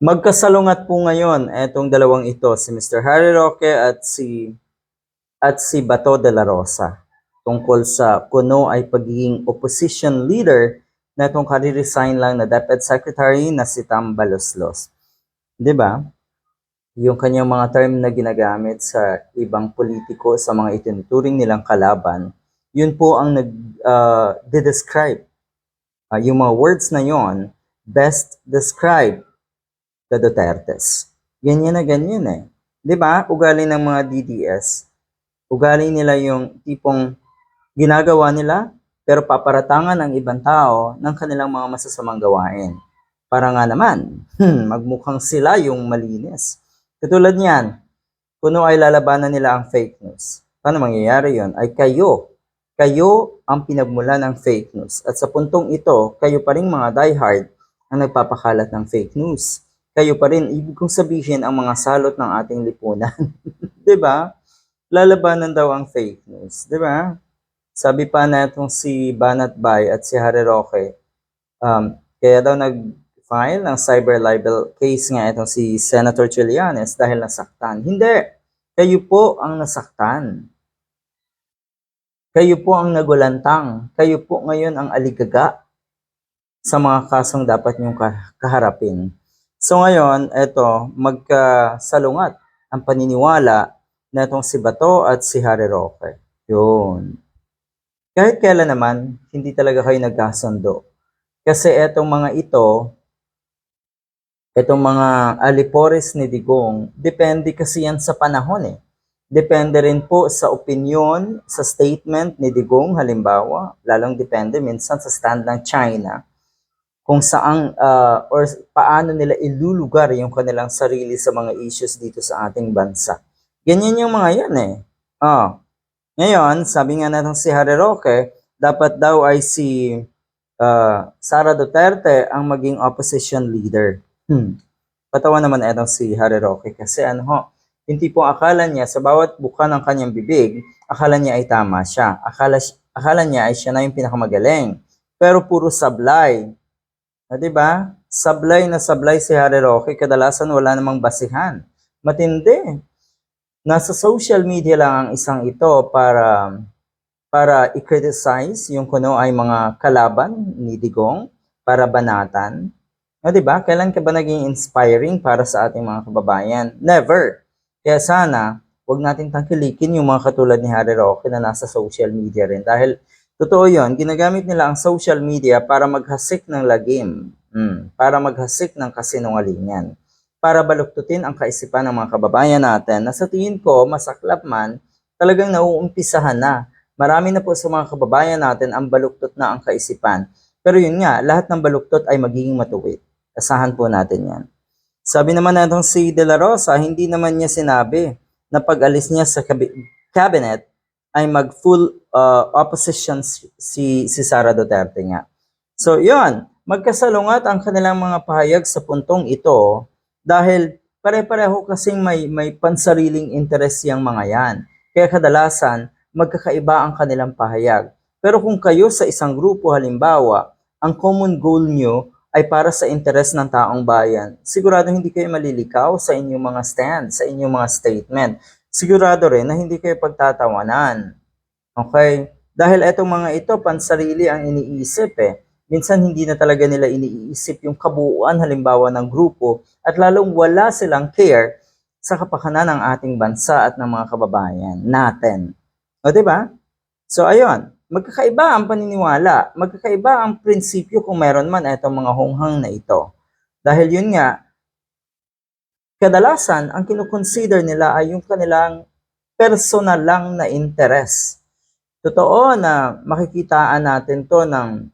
Magkasalungat po ngayon etong dalawang ito, si Mr. Harry Roque at si at si Bato de la Rosa tungkol sa kuno ay pagiging opposition leader na itong kare-resign lang na DepEd Secretary na si Tam Baloslos. ba? Yung kanyang mga term na ginagamit sa ibang politiko sa mga itinuturing nilang kalaban, yun po ang nag uh, describe yung mga words na yon best describe the Dutertes. Ganyan na ganyan eh. 'Di ba? Ugali ng mga DDS. Ugali nila yung tipong ginagawa nila pero paparatangan ng ibang tao ng kanilang mga masasamang gawain. Para nga naman, hmm, magmukhang sila yung malinis. Katulad niyan, kuno ay lalabanan nila ang fake news. Paano mangyayari yon? Ay kayo, kayo ang pinagmula ng fake news. At sa puntong ito, kayo pa rin mga diehard ang nagpapakalat ng fake news kayo pa rin. Ibig kong sabihin ang mga salot ng ating lipunan. ba? Lalabanan daw ang fake news, ba? Sabi pa na itong si Banat Bay at si Harry Roque, um, kaya daw nag-file ng cyber libel case nga itong si Senator Trillanes dahil nasaktan. Hindi. Kayo po ang nasaktan. Kayo po ang nagulantang. Kayo po ngayon ang aligaga sa mga kasong dapat niyong kaharapin. So ngayon, eto, magkasalungat ang paniniwala na itong si Bato at si Harry Roque. Yun. Kahit kailan naman, hindi talaga kayo nagkasundo. Kasi etong mga ito, etong mga alipores ni Digong, depende kasi yan sa panahon eh. Depende rin po sa opinion, sa statement ni Digong, halimbawa, lalong depende minsan sa stand ng China kung saan uh, or paano nila ilulugar yung kanilang sarili sa mga issues dito sa ating bansa. Ganyan yung mga yan eh. Oh. Ngayon, sabi nga natin si Harry Roque, dapat daw ay si uh, Sara Duterte ang maging opposition leader. Hmm. Patawa naman itong si Harry Roque kasi ano ho, hindi po akala niya sa bawat buka ng kanyang bibig, akala niya ay tama siya. Akala, akala niya ay siya na yung pinakamagaling. Pero puro sablay Ah, 'di ba? Sablay na sablay si Harry Roque, kadalasan wala namang basihan. Matindi. Nasa social media lang ang isang ito para para i-criticize yung kuno ay mga kalaban ni Digong para banatan. O, ah, di ba? Kailan ka ba naging inspiring para sa ating mga kababayan? Never. Kaya sana, wag natin tangkilikin yung mga katulad ni Harry Roque na nasa social media rin. Dahil Totoo yon, ginagamit nila ang social media para maghasik ng lagim, mm, para maghasik ng kasinungalingan, para baluktutin ang kaisipan ng mga kababayan natin na sa tingin ko, masaklap man, talagang nauumpisahan na. Marami na po sa mga kababayan natin ang baluktot na ang kaisipan. Pero yun nga, lahat ng baluktot ay magiging matuwid. Asahan po natin yan. Sabi naman natong si De La Rosa, hindi naman niya sinabi na pag-alis niya sa cabinet ay mag full uh, opposition si, si Sara Duterte nga. So, yon magkasalungat ang kanilang mga pahayag sa puntong ito dahil pare-pareho kasing may, may pansariling interes yung mga yan. Kaya kadalasan, magkakaiba ang kanilang pahayag. Pero kung kayo sa isang grupo halimbawa, ang common goal nyo ay para sa interes ng taong bayan, sigurado hindi kayo malilikaw sa inyong mga stand, sa inyong mga statement sigurado rin na hindi kayo pagtatawanan. Okay? Dahil etong mga ito, pansarili ang iniisip eh. Minsan hindi na talaga nila iniisip yung kabuuan halimbawa ng grupo at lalong wala silang care sa kapakanan ng ating bansa at ng mga kababayan natin. O, ba? So, ayun. Magkakaiba ang paniniwala. Magkakaiba ang prinsipyo kung meron man itong mga honghang na ito. Dahil yun nga, kadalasan ang kinukonsider nila ay yung kanilang personal lang na interes. Totoo na makikitaan natin to ng,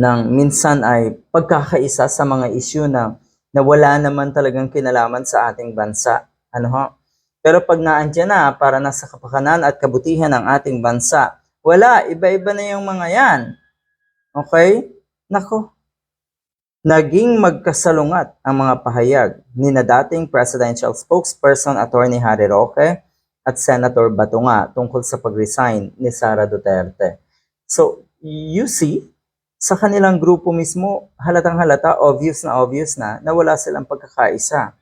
ng minsan ay pagkakaisa sa mga issue na, na wala naman talagang kinalaman sa ating bansa. Ano ho? Pero pag naandyan na para nasa kapakanan at kabutihan ng ating bansa, wala, iba-iba na yung mga yan. Okay? Nako, Naging magkasalungat ang mga pahayag ni na dating presidential spokesperson Attorney Harry Roque at Senator Batunga tungkol sa pag-resign ni Sara Duterte. So, you see, sa kanilang grupo mismo, halatang halata, obvious na obvious na, na wala silang pagkakaisa.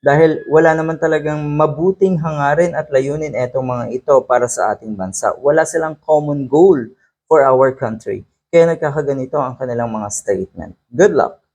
Dahil wala naman talagang mabuting hangarin at layunin etong mga ito para sa ating bansa. Wala silang common goal for our country. Kaya nagkakaganito ang kanilang mga statement. Good luck!